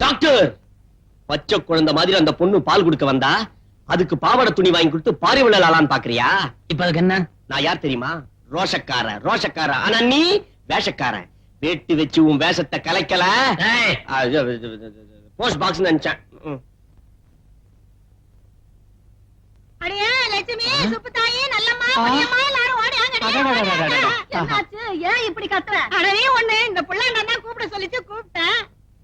Doctor! பச்சை குழந்தை மாதிரி அந்த பொண்ணு பால் கொடுக்க வந்தா அதுக்கு பாவாடை துணி வாங்கி கொடுத்து பாரி விழலான்னு பாக்குறியா? இப்ப அதுக்கு என்ன? நான் யார் தெரியுமா? ரோஷக்காரன் ரோஷக்காரன். ஆனா நீ வேஷக்காரன். வேட்டு வச்சு உன் வேஷத்தை கலைக்கல. ஏய், போஸ்ட் பாக்ஸ் நினைச்சேன். ம். அடியே லட்சுமி சுப்புத்தாயி நல்லம்மா ஆ. புண்ணியம்மா எல்லாரும் ஏன் இப்படி கத்துற? அடவே ஒண்ணு இந்த தான் கூப்பிட சொல்லிச்சு கூப்பிட்டேன்.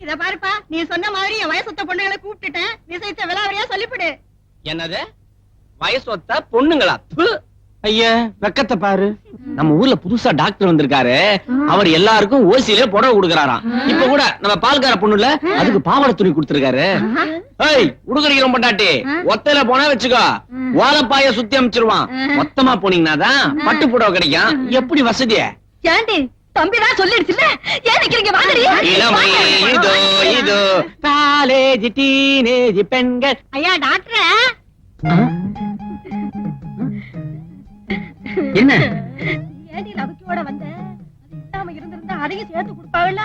இத பாருப்பா நீ சொன்ன மாதிரி என் வயசுத்த பொண்ணுகளை கூப்பிட்டுட்டேன். விஷயத்தை விலாவரியா சொல்லிவிடு என்னது? வயசொத்த பொண்ணுங்களா. ஐயா வெக்கத்தை பாரு. நம்ம ஊர்ல புதுசா டாக்டர் வந்திருக்காரு. அவர் எல்லாருக்கும் ஓசியில புடவை கொடுக்கறாராம் இப்ப கூட நம்ம பால்கார பொண்ணுல அதுக்கு பாவாடை துணி கொடுத்திருக்காரு. ஏய் உடுக்கறிக்கிறோம் பொண்டாட்டி? ஒத்தையில போனா வச்சுக்கோ. ஓலப்பாய சுத்தி அமைச்சிருவான். மொத்தமா போனீங்கன்னா தான் பட்டு புடவை கிடைக்கும். எப்படி வசதி ஏண்டி தம்பி தான் சொல்லிடுச்சுல ஏன் நிக்கிறீங்க? வாங்கடி. இளமை இதோ இதோ. காலேஜ் டீனேஜ் பெண்கள். ஐயா டாக்டர். என்ன? ஏடி லவக்கியோட வந்த. இல்லாம இருந்திருந்தா அதையும் சேர்த்து கொடுப்பாவில்ல?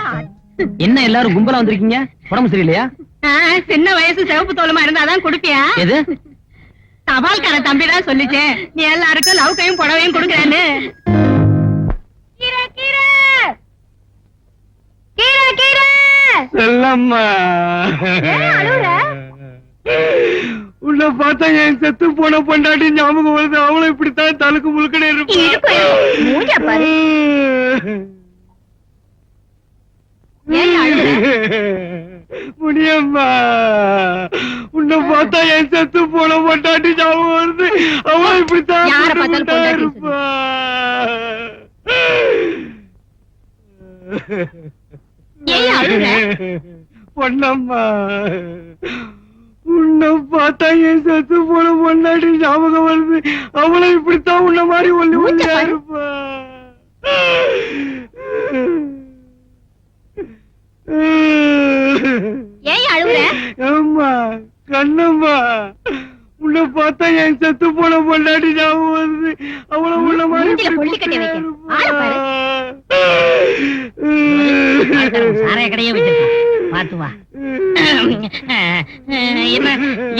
என்ன எல்லாரும் கும்பலா வந்திருக்கீங்க? உடம்பு சரியில்லையா? சின்ன வயசு சிவப்பு தோலமா இருந்தாதான் கொடுப்பியா? எது? தபால்கார தம்பி தான் சொல்லிச்சே நீ எல்லாருக்கும் லவுக்கையும் புடவையும் கொடுக்கறேன்னு. கீரை செல்லம்மா? உன்னை பார்த்தா என் செத்து போன பொண்டாட்டி ஞாபகம் வருது. அவளும் இப்படித்தான் தலுக்கு முழுக்கடே? முடியம்மா உன்னை பார்த்தா என் செத்து போன பொண்டாட்டி ஞாபகம் வருது. அவளும் இப்படித்தான் இருப்பா. பொன்னம்மா. உன்னை பார்த்தா என் செத்து பொண்டாட்டி ஞாபகம் வருது. அவளும் இப்படித்தான் உன்ன மாதிரி ஒல்லி ஒல்லியா. இருப்பா. ஏன் அழுவுற? அம்மா கண்ணம்மா. உன்னை பார்த்தா என் செத்து போன பொண்டாட்டி ஞாபகம் வருது. அவள உன்ன மாதிரி கடையே வச்சிருக்கான். பாத்து வா. என்ன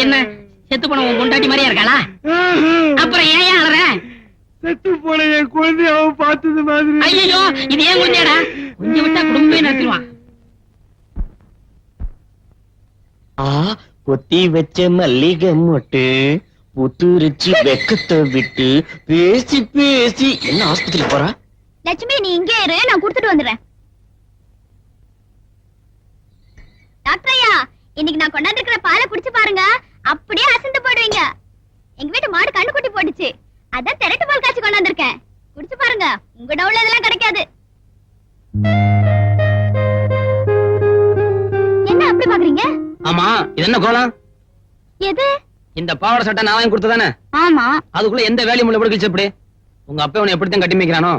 என்ன? செத்து போன உன் பொண்டாட்டி மாதிரியா இருக்காளா? அப்புறம் ஏன் அழற? செத்து போன என் குழந்தைய அவன் பார்த்தது மாதிரி. ஐயோ இது ஏன் குழந்தையாடா? கொஞ்சம் விட்டா குடும்பமே நடத்திடுவான். ஆ கொத்தி வச்ச மல்லிகை மொட்டு புத்துரிச்சு வெக்கத்தை விட்டு பேசி பேசி என்ன ஆஸ்பத்திரி போறா? லட்சுமி நீ இங்கே இரு நான் கொடுத்துட்டு வந்துடுறேன். டாக்டர் ஐயா இன்னைக்கு நான் கொண்டாந்து இருக்கிற பாலை குடிச்சு பாருங்க. அப்படியே அசந்து போடுவீங்க எங்க வீட்டு மாடு கண்ணு குட்டி போட்டுச்சு. அதான் திரட்டு பால் காய்ச்சி கொண்டாந்துருக்கேன். குடிச்சு பாருங்க. உங்க டவுல இதெல்லாம் கிடைக்காது. என்ன அப்படி பாக்குறீங்க? ஆமா இது என்ன கோலம்? எது? இந்த பாவாடை சட்டை நான் வாங்கி கொடுத்ததானே ஆமா. அதுக்குள்ள எந்த வேலையும் முள்ள எப்படி எப்படி உங்க அப்பா உன்னை எப்படித்தான் கட்டி மேய்க்கிறானோ?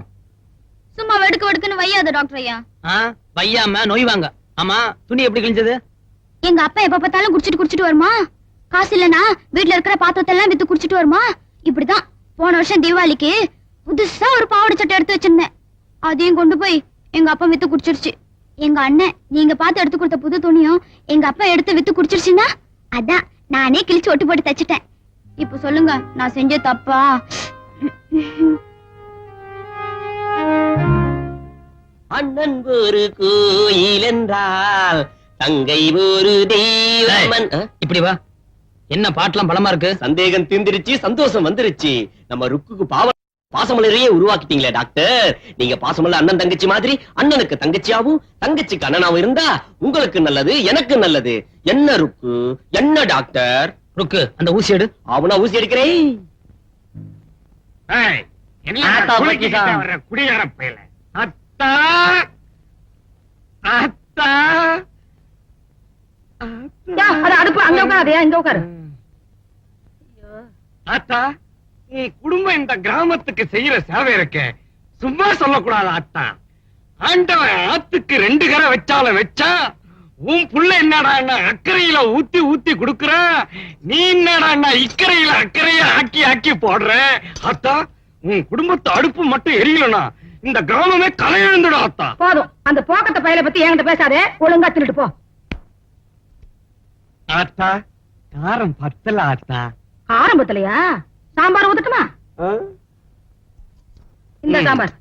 சும்மா வெடுக்கு வெடுக்குன்னு வையாது டாக்டர் ஐயா. ஆ? வையாம நோய் வாங்க. ஆமா துணி எப்படி கிழிஞ்சது? எங்க அப்பா எப்ப பார்த்தாலும் குடிச்சிட்டு குடிச்சிட்டு வருமா? காசு இல்லனா வீட்ல இருக்கிற பாத்திரத்தை எல்லாம் வித்து குடிச்சிட்டு வருமா? இப்படிதான் போன வருஷம் தீபாவளிக்கு புதுசா ஒரு பாவாடை சட்டை எடுத்து வச்சிருந்தேன். அதையும் கொண்டு போய் எங்க அப்பா வித்து குடிச்சிருச்சு. எங்க அண்ணன் நீங்க பார்த்து எடுத்து கொடுத்த புது துணியும் எங்க அப்பா எடுத்து வித்து குடிச்சிருச்சுன்னா? அதான் நானே கிழிச்சு ஒட்டு போட்டு தச்சிட்டேன். இப்ப சொல்லுங்க நான் செஞ்ச தப்பா? அண்ணன் ஒரு கோயில் என்றால் தங்கை ஒரு தெய்வமன்? இப்படி வா. என்ன பாட்டுலாம் பலமா இருக்கு? சந்தேகம் தீர்ந்துருச்சு சந்தோஷம் வந்துருச்சு. நம்ம ருக்குக்கு பாவ பாசமலரையே உருவாக்கிட்டீங்களே டாக்டர். நீங்க பாசமல்ல அண்ணன் தங்கச்சி மாதிரி அண்ணனுக்கு தங்கச்சியாவும் தங்கச்சிக்கு அண்ணனாவும் இருந்தா உங்களுக்கு நல்லது எனக்கு நல்லது. என்ன ருக்கு? என்ன டாக்டர்? ருக்கு அந்த ஊசி எடு. அவனா ஊசி எடுக்கிறேன் ஆத்தா. குடிகார பயல? அத்தா அத்தா அது அடுப்பு அங்க உட்காரு இங்க உட்காரு. அத்தா உன் குடும்பம் இந்த கிராமத்துக்கு செய்யற சேவை இருக்க. சும்மா சொல்லக்கூடாது அத்தா ஆண்டவன் ஆத்துக்கு ரெண்டு கரை வச்சாலும் வச்சா உன் புள்ள என்னடா அக்கறையில ஊத்தி ஊத்தி குடுக்குற? நீ என்னடா இக்கரையில அக்கறைய ஆக்கி ஆக்கி போடுற? அத்தா உன் குடும்பத்து அடுப்பு மட்டும் எரியலனா இந்த கிராமமே கலை எழுந்துடும் அத்தா போதும். அந்த போக்கத்தை பயில பத்தி என்கிட்ட பேசாதே. ஒழுங்கா திருட்டு போ. ஆத்தா காரம் பத்தல ஆத்தா. ஆரம்பத்திலயா சாம்பார் ஊத்தட்டுமா? இந்த. சாம்பார்.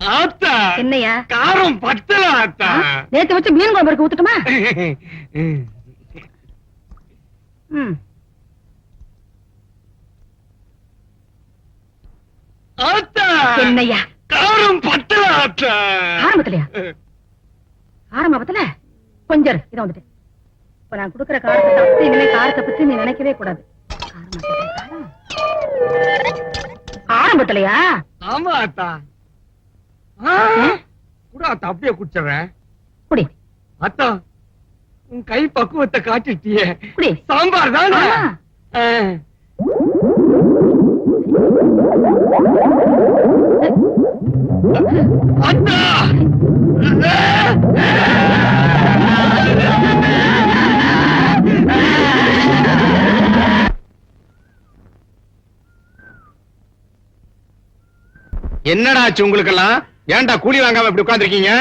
ஆத்தா என்னையா? காரம் பத்தல ஆத்தா. நேத்து வச்சு மீன் குழம்பு இருக்கு ஊத்தட்டுமா ஆத்தா என்னையா? காரம் பத்தல ஆத்தா. ஆரம்பத்திலயா ஆரம்பத்துல கொஞ்சம் இரு, இதை வந்துட்டு. இப்ப நான் குடுக்கற காரத்தை சாப்பிட்டு இனிமே காரத்தை பத்தி நீ நினைக்கவே கூடாது. ஆரம்பத்திலயா? ஆமா ஆத்தா ஆ, கூட ஆத்தா அப்படியே குடிச்சிடுறேன். குடி. அத்தா உன் கை பக்குவத்தை காட்டிட்டியே. குடி. சாம்பார் தானே. அத்தா! என்னடா ஆச்சு உங்களுக்கெல்லாம்? ஏன்டா கூலி வாங்காம இப்படி உட்கார்ந்திருக்கீங்க?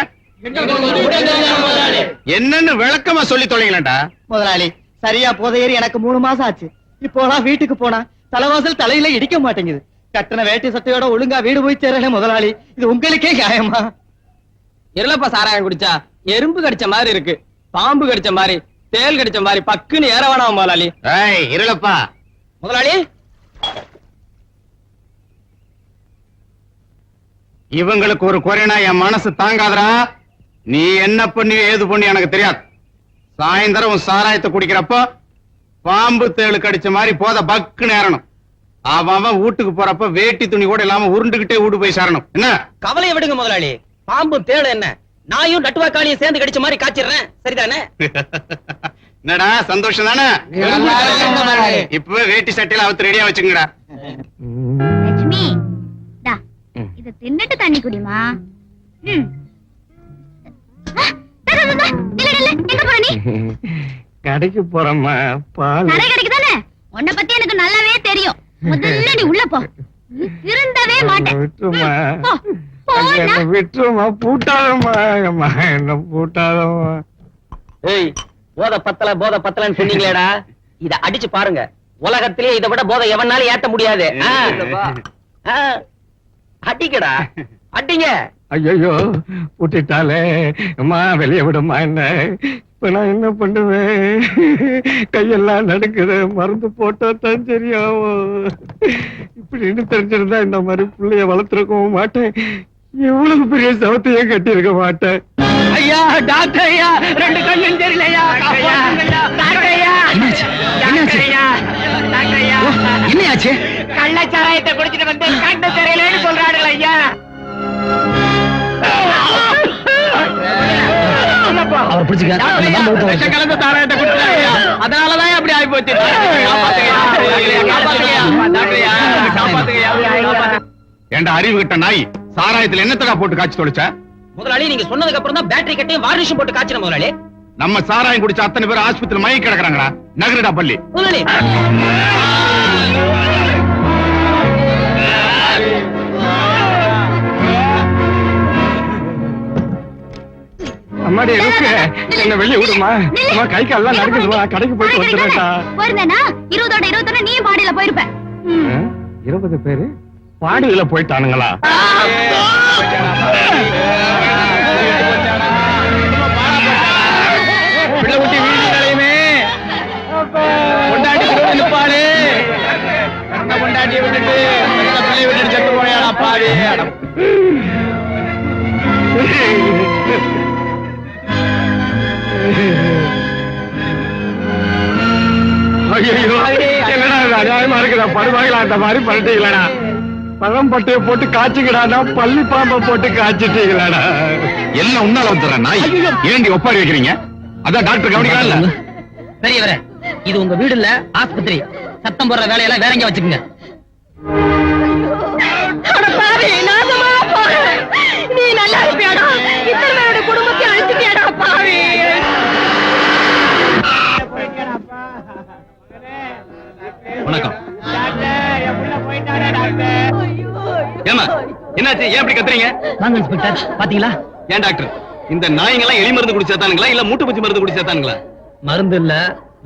என்னன்னு விளக்கமா சொல்லி தொலைங்களேன்டா. முதலாளி சரியா போதையேறி எனக்கு மூணு மாசம் ஆச்சு. இப்போலாம் வீட்டுக்கு போனா தலைவாசல் தலையில இடிக்க மாட்டேங்குது. கட்டண வேட்டி சட்டையோட ஒழுங்கா வீடு போய் சேரல முதலாளி இது உங்களுக்கே நியாயமா? இருளப்பா சாராயம் குடிச்சா எறும்பு கடிச்ச மாதிரி இருக்கு. பாம்பு கடிச்ச மாதிரி தேல் கடிச்ச மாதிரி பக்குன்னு ஏற வேணாம் முதலாளி. ஏய் இருளப்பா. முதலாளி இவங்களுக்கு ஒரு குறைனா என் மனசு தாங்காதடா. நீ என்ன பண்ணி ஏது பண்ணி எனக்கு தெரியாது. சாயந்தரம் உன் சாராயத்தை குடிக்கிறப்போ பாம்பு தேளு கடிச்ச மாதிரி போத பக்குன்னு ஏறணும். அவன் வீட்டுக்கு போறப்ப வேட்டி துணி கூட இல்லாம உருண்டுகிட்டே வீடு போய் சேரணும். என்ன? கவலையை விடுங்க முதலாளி. பாம்பும் தேடு என்ன? நாயும் நட்டுவாக்காளியும் சேர்ந்து கடிச்ச மாதிரி காய்ச்சிடுறேன். சரிதானே? என்னடா சந்தோஷம் தானே. இப்பவே வேட்டி சட்டையில அவத்து ரெடியா வச்சுங்கடா இத தின்னுட்டு தண்ணி குடிமா? கடைக்கு போறோம்மா பால். கடை கடைக்கு தானே? உன்னை பத்தி எனக்கு நல்லாவே தெரியும். முதல்ல நீ உள்ள போ. திருந்தவே மாட்டேன் விட்டுருமா. என்ன விட்டுருமா? பூட்டாதம்மா அம்மா என்ன பூட்டாதம்மா. ஏய் போத பத்தல போத பத்தலன்னு சொன்னீங்களேடா. இத அடிச்சு பாருங்க. உலகத்திலே இதை விட போதை எவனாலும் ஏத்த முடியாது. அடிக்கடா அடிங்க. ஐயோ பூட்டிட்டாலே அம்மா வெளிய விடுமா என்ன? இப்ப நான் என்ன பண்ணுவேன்? கையெல்லாம் நடுக்குது மருந்து போட்டா தான் சரியாகும். இப்படின்னு தெரிஞ்சிருந்தா இந்த மாதிரி பிள்ளைய வளர்த்துருக்கவும் மாட்டேன். எவ்வளவு பெரிய சவத்தையே கட்டியிருக்க மாட்டேன். ஐயா டாக்டர் ஐயா ரெண்டு கண்ணும் தெரியலையா? டாக்டர் ஐயா டாக்டர் ஐயா டாக்டர் ஐயா என்னையாச்சு? கள்ளச்சாராயத்தை குடிச்சிட்டு வந்து கண்ணு தெரியலன்னு சொல்றாடுகள் ஐயா. அவர் பிடிச்சுக்க கலந்த சாராயத்தை குடிச்சிட்டாங்க ஐயா. அதனாலதான் அப்படி ஆகி போச்சு அறிவு கிட்ட நாய்? சாராயத்துல என்னத்தடா போட்டு காய்ச்சி தொலைச்ச? முதலாளி நீங்க சொன்னதுக்கு அப்புறம் தான் பேட்டரி கட்டையும் வார்னிஷும் போட்டு காய்ச்சின முதலாளி. நம்ம சாராயம் குடிச்ச அத்தனை பேர் ஆஸ்பத்திரி மயங்கி கிடக்குறாங்கடா. நகருடா பள்ளி. முதலாளி. அம்மாடி இருக்கு என்ன வெளிய விடுமா? அம்மா கை கால்லாம் நடக்குதுமா கடைக்கு போயிட்டு வந்துடுறேன்டா. போயிருந்தேனா இருபதோட இருபத்தொன்னு நீயும் பாடியில போயிருப்ப? இருபது பேரு? பாடியில போயிட்டானுங்களா? பண்ணிட்டீங்களா பழம் பட்டைய போட்டு காய்ச்சிக்கடானா பள்ளி பாம்பை போட்டு காய்ச்சிட்டீங்களாடா? எல்லாம் உன்னால வந்துடுறேன் நாய்? ஏண்டி ஒப்பாரி வைக்கிறீங்க? அதான் டாக்டர் கவனிக்கல பெரியவரே இது உங்க வீடு இல்ல ஆஸ்பத்திரி. சத்தம் போடுற வேலையெல்லாம் வேற எங்க வச்சுக்கோங்க. நீ நல்லா இருப்பியாடா இத்தனை பேரோட குடும்பத்தை அழிச்சிட்டியாடா பாவி. வணக்கம். ஏமா என்னாச்சு? ஏன் இப்படி கத்துறீங்க? வாங்க இன்ஸ்பெக்டர். பாத்தீங்களா? ஏன் டாக்டர்? இந்த நாய்ங்கெல்லாம் எலி மருந்து குடிச்சு சேர்த்தானுங்களா? இல்ல மூட்டை பூச்சி மருந்து குடிச்சு சேர்த்தானுங்களா? மருந்து இல்ல.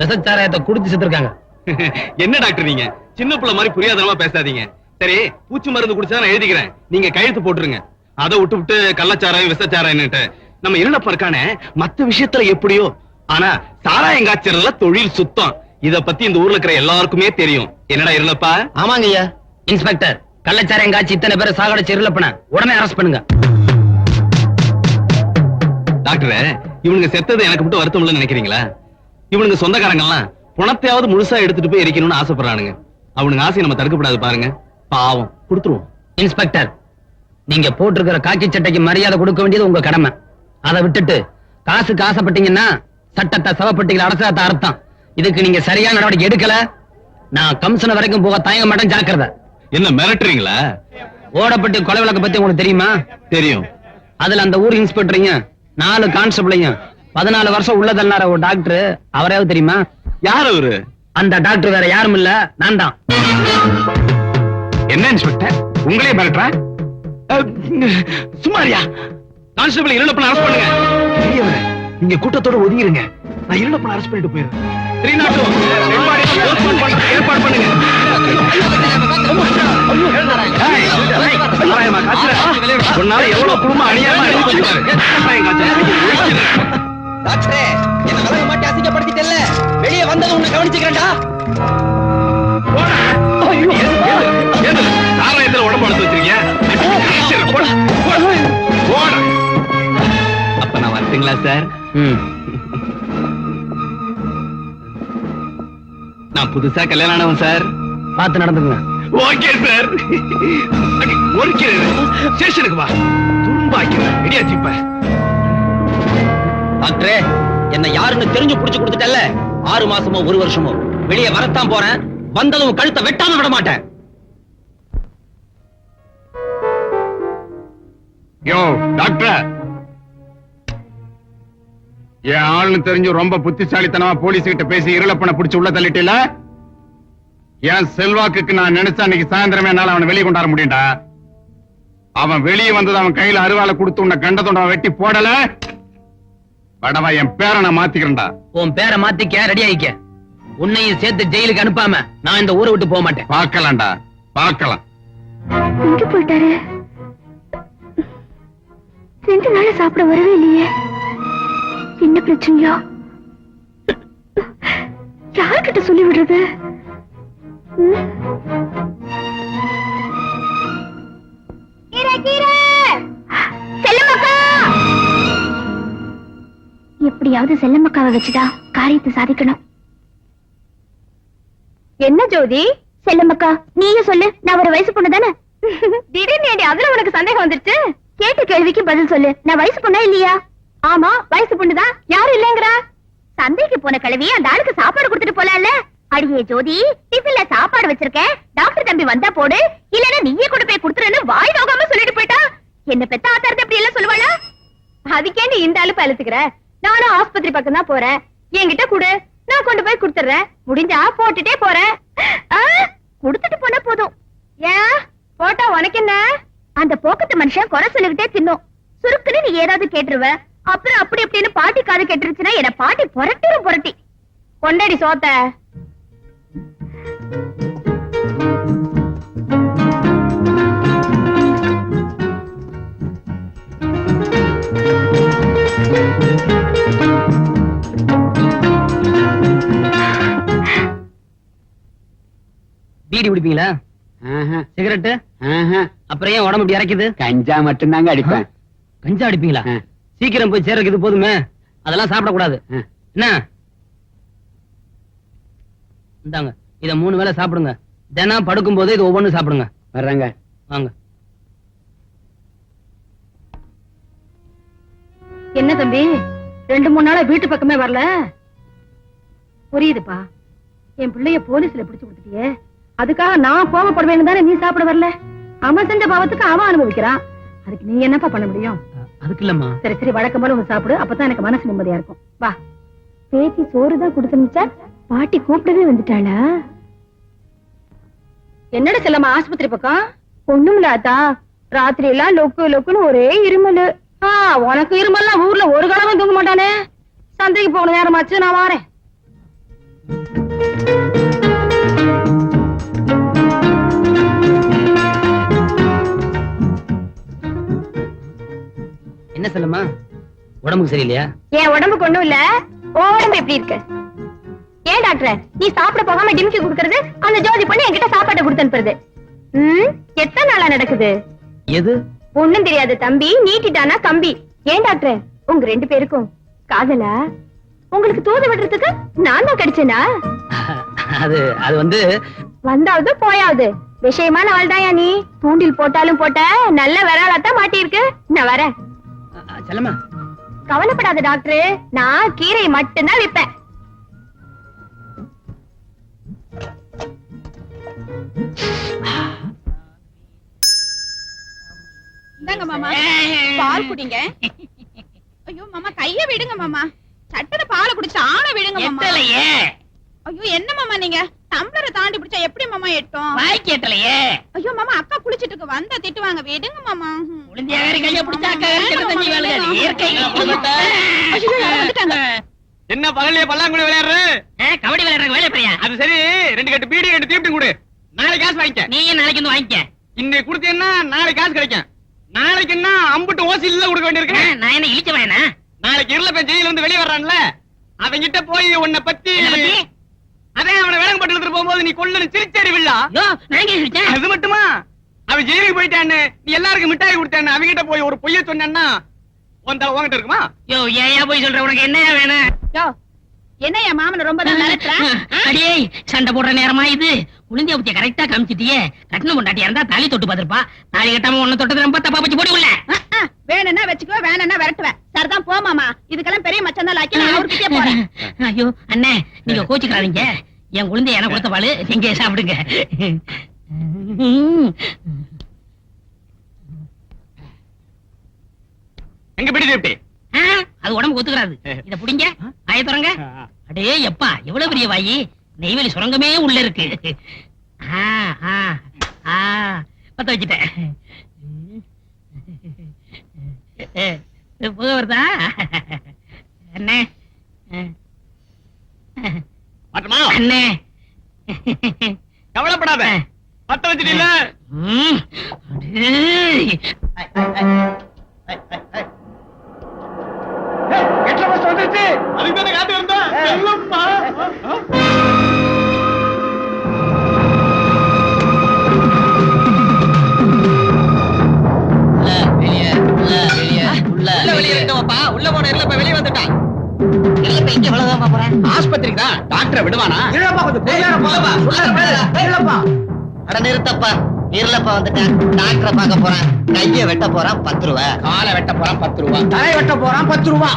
விசச்சாராயத்தை குடிச்சு செத்துருக்காங்க. என்ன டாக்டர் நீங்க? சின்ன பிள்ளை மாதிரி புரியாதனமா பேசாதீங்க. சரி பூச்சி மருந்து குடிச்சா நான் எழுதிக்கிறேன். நீங்க கையெழுத்து போட்டுருங்க. அதை விட்டு விட்டு கள்ளச்சாராயம் விசச்சாராயம்னுட்டு. நம்ம இருளப்ப இருக்கானே மத்த விஷயத்துல எப்படியோ? ஆனா சாராயம் காய்ச்சறதுல தொழில் சுத்தம். இத பத்தி இந்த ஊர்ல இருக்கிற எல்லாருக்குமே தெரியும். என்னடா இருளப்பா? ஆமாங்க ஐயா. இன்ஸ்பெக்டர் கள்ளச்சாராயம் காய்ச்சி இத்தனை பேரை சாகடிச்சு இருளப்பன? உடனே அரெஸ்ட் பண்ணுங்க. டாக்டர் இவனுங்க செத்தது எனக்கு மட்டும் வருத்தம் இல்லைன்னு நினைக்கிறீங்களா? இவனுங்க சொந்தக்காரங்க எல்லாம் பணத்தையாவது முழுசா எடுத்துட்டு போய் எரிக்கணும்னு ஆசைப்படுறானுங்க. அவனுங்க ஆசையை நம்ம தடுக்கப்படாது பாருங்க. பாவம். கொடுத்துருவோம். இன்ஸ்பெக்டர் நீங்க போட்டிருக்கிற காக்கி சட்டைக்கு மரியாதை கொடுக்க வேண்டியது உங்க கடமை. அதை விட்டுட்டு காசுக்கு ஆசைப்பட்டீங்கன்னா சட்டத்தை சவப்பட்டிகள் அரசாத்த அர்த்தம். இதுக்கு நீங்க சரியான நடவடிக்கை எடுக்கல. நான் கம்சன வரைக்கும் போக தயங்க மாட்டேன் ஜாக்கிரதை. என்ன மிரட்டுறீங்களா? ஓடப்பட்டி கொலை வழக்கு பத்தி உங்களுக்கு தெரியுமா? தெரியும். அதுல அந்த ஊர் இன்ஸ்பெக்டரையும் நாலு கான்ஸ்டபிளையும் பதினாலு வருஷம் உள்ளதல்லார ஒரு டாக்டர் அவரையாவது தெரியுமா? யார் அவரு? அந்த டாக்டர் வேற யாரும் இல்ல நான் தான். என்ன இன்ஸ்பெக்டர்? உங்களே மிரட்டுறா? சுமாரியா கான்ஸ்டபிள் இருளப்பன அரெஸ்ட் பண்ணுங்க. பெரியவரே, நீங்க கூட்டத்தோட ஒதுங்கிருங்க. நான் இருளப்பன அரெஸ்ட் பண்ணிட்டு போயிடுறேன். த்ரீ நாட் டூ ஏற்பாடு பண்ணுங்க? உன்னால எவ்வளவு குடும்பம் காய்ச்சல். டாக்டரே என்ன விலக மாட்டி அசிங்கப்படுத்திட்டல்ல. வெளியே வந்தது உன்னை கவனிச்சுக்கிறேன்டா. நான் வரட்டுங்களா சார். நான் புதுசா கல்யாணம் ஆனவன் சார். பார்த்து நடந்துக்குங்க. Okay sir. ஒரு ஸ்டேஷனுக்கு வா. துரும்பாக்கிறேன் ரெடியாச்சு இப்ப டாக்டரே என்ன யாருன்னு தெரிஞ்சு புடிச்சு கொடுத்துட்டல்ல? ஆறு மாசமோ ஒரு வருஷமோ. வெளியே வரத்தான் போறேன். வந்ததும் கழுத்தை வெட்டாம விட மாட்டேன். யோ டாக்டர். என் ஆள்னு தெரிஞ்சு ரொம்ப புத்திசாலித்தனமா போலீஸ் கிட்ட பேசி இருளப்பனை பிடிச்சு உள்ள தள்ளிட்டில? என் செல்வாக்குக்கு நான் நினைச்சா அன்னைக்கு சாயந்தரமே என்னால அவனை வெளியே கொண்டாட முடியும்டா. அவன் வெளியே வந்தது அவன் கையில அருவாளை கொடுத்து உன்னை கண்டதோட அவன் வெட்டி போடல. படவா என் பேரை நான் மாத்திக்கிறேன்டா. உன் பேரை மாத்திக்க ரெடி ஆயிக்க. உன்னையும் சேர்த்து ஜெயிலுக்கு அனுப்பாம நான் இந்த ஊரை விட்டு போக மாட்டேன். பார்க்கலாம்டா பார்க்கலாம். எங்க போயிட்டாரு? ரெண்டு நாளா சாப்பிட வரவே இல்லையே. என்ன பிரச்சனையா? யார்கிட்ட சொல்லி விடுறது? எப்படியாவது செல்லம்மக்காவை வச்சுதான் காரியத்தை சாதிக்கணும். என்ன ஜோதி? செல்லம்மக்கா நீயே சொல்லு. நான் ஒரு வயசு பொண்ணு தானே? திடீர்னு அதுல உனக்கு சந்தேகம் வந்துருச்சு? கேட்ட கேள்விக்கு பதில் சொல்லு. நான் வயசு பொண்ணா இல்லையா? ஆமா வயசு பொண்ணுதான் யாரும் இல்லங்கறா? சந்தைக்கு போன கிழவி அந்த ஆளுக்கு சாப்பாடு கொடுத்துட்டு போலாம்ல? அடியே ஜோதி டிஃபின்ல சாப்பாடு வச்சிருக்கேன் டாக்டர் தம்பி வந்தா போடு. இல்லனா நீயே கொண்டு போய் குடுத்துறேன்னு வாய் நோகாம சொல்லிட்டு போயிட்டா. என்ன பெத்த ஆத்தாரத்தை அப்படி எல்லாம் சொல்லுவாளா? அதுக்கேண்டி இந்த ஆளு பழுத்துக்கிற நானும் ஆஸ்பத்திரி பக்கம் தான் போறேன். என்கிட்ட குடு. நான் கொண்டு போய் கொடுத்துறேன் முடிஞ்சா போட்டுட்டே போறேன். ஆ, கொடுத்துட்டு போனா போதும். ஏன்? போட்டா உனக்கு என்ன? அந்த போக்கத்து மனுஷன் குறை சொல்லிக்கிட்டே தின்னும். சுருக்குன்னு நீ ஏதாவது கேட்டுருவ. அப்புறம் அப்படி இப்படின்னு பாட்டி காது கேட்டுருச்சுன்னா என்ன பாட்டி புரட்டிரும் புரட்டி. கொண்டடி சோத்த. பீடி குடிப்பீங்களா? சிகரெட்டு? அப்புறம் ஏன் உடம்பு இப்படி இறக்குது? கஞ்சா மட்டும்தாங்க அடிப்பேன். கஞ்சா அடிப்பீங்களா. சீக்கிரம் போய் சேர்றதுக்கு இது போதுமே. அதெல்லாம் சாப்பிடக்கூடாது. என்ன? இந்தாங்க இத மூணு வேளை சாப்பிடுங்க. தினம் படுக்கும் போது இது ஒவ்வொன்னு சாப்பிடுங்க. வர்றாங்க. வாங்க. என்ன தம்பி ரெண்டு மூணு நாளா வீட்டு பக்கமே வரல? புரியுதுப்பா. என் பிள்ளைய போலீஸ்ல பிடிச்சு கொடுத்துட்டியே. அதுக்காக நான் கோவப்படுவேன்னு தானே நீ சாப்பிட வரல? அவன் செஞ்ச பாவத்துக்கு அவன் அனுபவிக்கிறான். அதுக்கு நீ என்னப்பா பண்ண முடியும்? அதுக்கு இல்லம்மா. சரி சரி வழக்கம் போல சாப்பிடு. அப்பதான் எனக்கு மனசு நிம்மதியா இருக்கும். வா. பேத்தி சோறு தான் கொடுத்துருந்துச்சா பாட்டி கூப்பிடவே வந்துட்டாளா? என்னடா செல்லம்மா ஆஸ்பத்திரி பக்கம்? ஒண்ணுமில்லாதா ராத்திரி எல்லாம் லொக்கு லொக்குன்னு ஒரே இருமல். ஆ, உனக்கு இருமெல்லாம் ஊர்ல ஒரு கடவும் தூங்க மாட்டானே? சந்தைக்கு போன நேரமாச்சு நான் வாரேன். என்ன சொல்லுமா உடம்புக்கு சரியில்லையா? என் உடம்புக்கு ஒண்ணும் இல்ல. உடம்பு எப்படி இருக்கு? ஏன் டாக்டர்? நீ சாப்பிட போகாம டிமிக்கி குடுக்கறது அந்த ஜோதி பண்ணி என்கிட்ட சாப்பாட்டை கொடுத்து அனுப்புறது. ம், எத்தனை நாளா நடக்குது? எது? ஒண்ணும் தெரியாது தம்பி. நீட்டிட்டானா கம்பி. ஏன் டாக்டர்? உங்க ரெண்டு பேருக்கும். காதலா? உங்களுக்கு தூது விடுறதுக்கு நான் தான் கிடைச்சேனா? அது அது வந்து வந்தாவது போயாவது. விஷயமான ஆள் நீ? தூண்டில் போட்டாலும் போட்ட நல்ல விராலாத்தான் மாட்டியிருக்கு. நான் வரேன். செல்லம்மா. கவலைப்படாத டாக்டர் நான் கீரை மட்டும்தான் விப்பேன் பால் குடிங்க. ஐயோ மாமா கைய விடுங்க மாமா. சட்டன பாலை குடிச்சு ஆன விடுங்க மாமா. ஐயோ என்ன மாமா நீங்க? டம்ளரை தாண்டி பிடிச்சா எப்படி மாமா எட்டும்? வாய்க்கு எட்டலையே. ஐயோ மாமா அக்கா குளிச்சிட்டு இருக்கு வந்தா திட்டுவாங்க. விடுங்க மாமா. என்ன பகல்லையே பல்லாங்குழி விளையாடுற? கபடி விளையாடுற வேலை அது சரி. ரெண்டு கட்டு பீடி ரெண்டு தீப்டி கொடு. நாளைக்கு காசு வாங்கிக்க. நீயும் நாளைக்கு வந்து வாங்கிக்க. இன்னைக்கு கொடுத்தீங்கன்னா நாளைக்கு காசு கிடைக்கும். நாளைக்கு என்ன அம்புட்டு ஓசி இல்ல கொடுக்க வேண்டியிருக்கு. நான் என்ன இழிச்ச வேணா நாளைக்கு இருள பேர் ஜெயில வந்து வெளியே வர்றான்ல. அவங்கிட்ட போய் உன்னை பத்தி? அதே அவனை வேலங்கப்பட்டு எடுத்துட்டு போகும்போது நீ கொள்ளு சிரிச்சடி வில்லா. யோ நான் எங்க இழிச்சேன் அது மட்டுமா? அவன் ஜெயிலுக்கு போயிட்டான்னு நீ எல்லாருக்கும் மிட்டாய் கொடுத்தான்னு அவங்கிட்ட போய் ஒரு பொய்ய சொன்னா உன் தலை உன்கிட்ட இருக்குமா? யோ ஏன் போய் சொல்ற உனக்கு என்னையா வேணும்? யோ என்ன என் மாமன் ரொம்ப? அடியே சண்டை போடுற நேரமா இது? உளுந்திய புத்திய கரெக்டா காமிச்சிட்டியே. கட்டணம் கொண்டாட்டியா இருந்தா தாலி தொட்டு பார்த்திருப்பா. தாலி கட்டாம உன்ன தொட்டது ரொம்ப தப்பா போச்சு போடி உள்ள. அஹ், அஹ், வேணும்னா வச்சுக்கோ வேணும்னா விரட்டுவேன் சரிதான் போ மாமா. இதுக்கெல்லாம் பெரிய மச்சம் தான் லாக்கி. நான் அவர்கிட்டயே போறேன். ஐயோ அண்ணே நீங்க கோச்சுக்கிறாதீங்க என் குழந்தை எனக்கு கொடுத்த பாலு நீங்க சாப்பிடுங்க. எங்க பிடி ஆ, அது உடம்பு ஒத்துக்கிறாது. இத புடிங்க ஆய தொடங்க அடே எப்பா எவ்வளவு பெரிய வாயி? நெய்வேலி சுரங்கமே உள்ள இருக்கு. ஆ, ஆ, ஆ, பத்த வச்சுட்டேன். புகை வருதா? அண்ணே. அண்ணே. கவலைப்படாத. பத்த வச்சுட்டீங்க ம், அடேய். எட்ல பஸ் வந்துருச்சு. அதுக்கு தானே காத்து செல்லம்மா உள்ள வெளியே இருக்கவப்பா உள்ள போன இருளப்ப வெளியே வந்துட்டான் இல்லப்பா, இங்க எவ்வளவுதான்ப்பா போறேன்? ஆஸ்பத்திரிக்கு தான் டாக்டரை விடுவானா? அட நிறுத்தப்பா. இருளப்பா வந்துட்டேன் டாக்டரை பார்க்க போறேன். கைய வெட்ட போறான் பத்து ரூபா. காலை வெட்ட போறான் பத்து ரூபா. தலை வெட்ட போறான் பத்து ரூபா.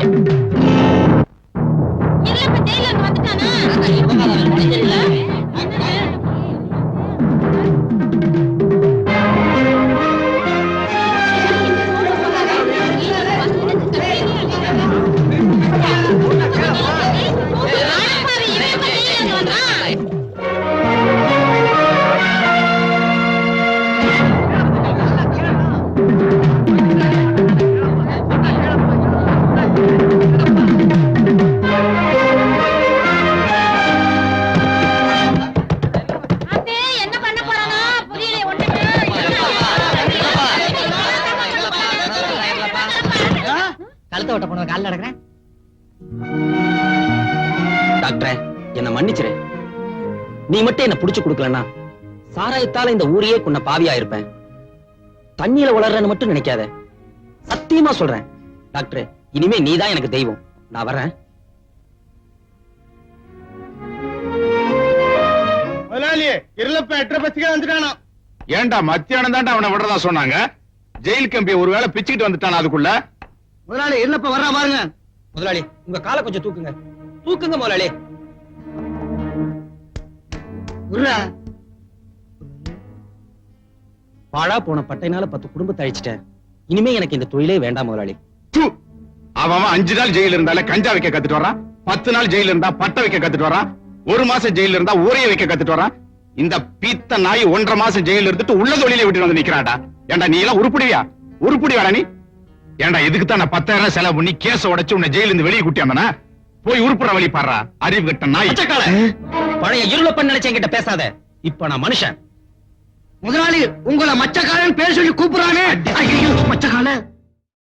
கழுத்த வெட்ட போன காலில் நடக்கிறேன். டாக்டரே என்ன மன்னிச்சிரு. நீ மட்டும் என்ன புடிச்சு கொடுக்கலன்னா சாராயத்தால இந்த ஊரையே கொன்ன பாவியா இருப்பேன் தண்ணியில வளர்றேன்னு மட்டும் நினைக்காத. சத்தியமா சொல்றேன். டாக்டர் இனிமே நீதான் எனக்கு தெய்வம். நான் வரேன் முதலாளி இருளப்ப எட்டரை பச்சுக்கே வந்துட்டானா? ஏன்டா மத்தியானம் தான்டா அவனை விடுறதா சொன்னாங்க? ஜெயில் கம்பி ஒருவேளை பிச்சுக்கிட்டு வந்துட்டானா அதுக்குள்ள? முதலாளி இருளப்ப வர்றா பாருங்க. முதலாளி உங்க காலை கொஞ்சம் தூக்குங்க. தூக்குங்க முதலாளி. பாழா போன பட்டைனால பத்து குடும்பத்தை அழிச்சிட்டேன். இனிமே எனக்கு இந்த தொழிலே வேண்டாம் முதலாளி. அவன் அஞ்சு நாள் ஜெயில இருந்தாலே கஞ்சா வைக்க கத்துட்டு வரான் பத்து நாள் ஜெயில இருந்தா பட்டை வைக்க கத்துட்டு வரான் ஒரு மாசம் ஜெயில இருந்தா ஊரைய வைக்க கத்துட்டு வரான் இந்த பீத்த நாய் ஒன்றரை மாசம் ஜெயில இருந்துட்டு உள்ள தொழிலை விட்டு வந்து நிக்கிறாடா. ஏன்டா நீ எல்லாம் உருப்படியா உருப்படி வேடா நீ? ஏன்டா இதுக்கு தான் நான் பத்தாயிரம் செலவு பண்ணி கேஸ உடைச்சு உன்னை ஜெயில இருந்து வெளியே கூட்டி வந்தனா? போய் உருப்புற வழி பாடுறா அறிவு கட்ட நாய். பழைய இருளப்பன் நினைச்ச என்கிட்ட பேசாத. இப்ப நான் மனுஷன். முதலாளி உங்களை மச்சக்காரன் பேர் சொல்லி கூப்பிடுறானே. மச்சகால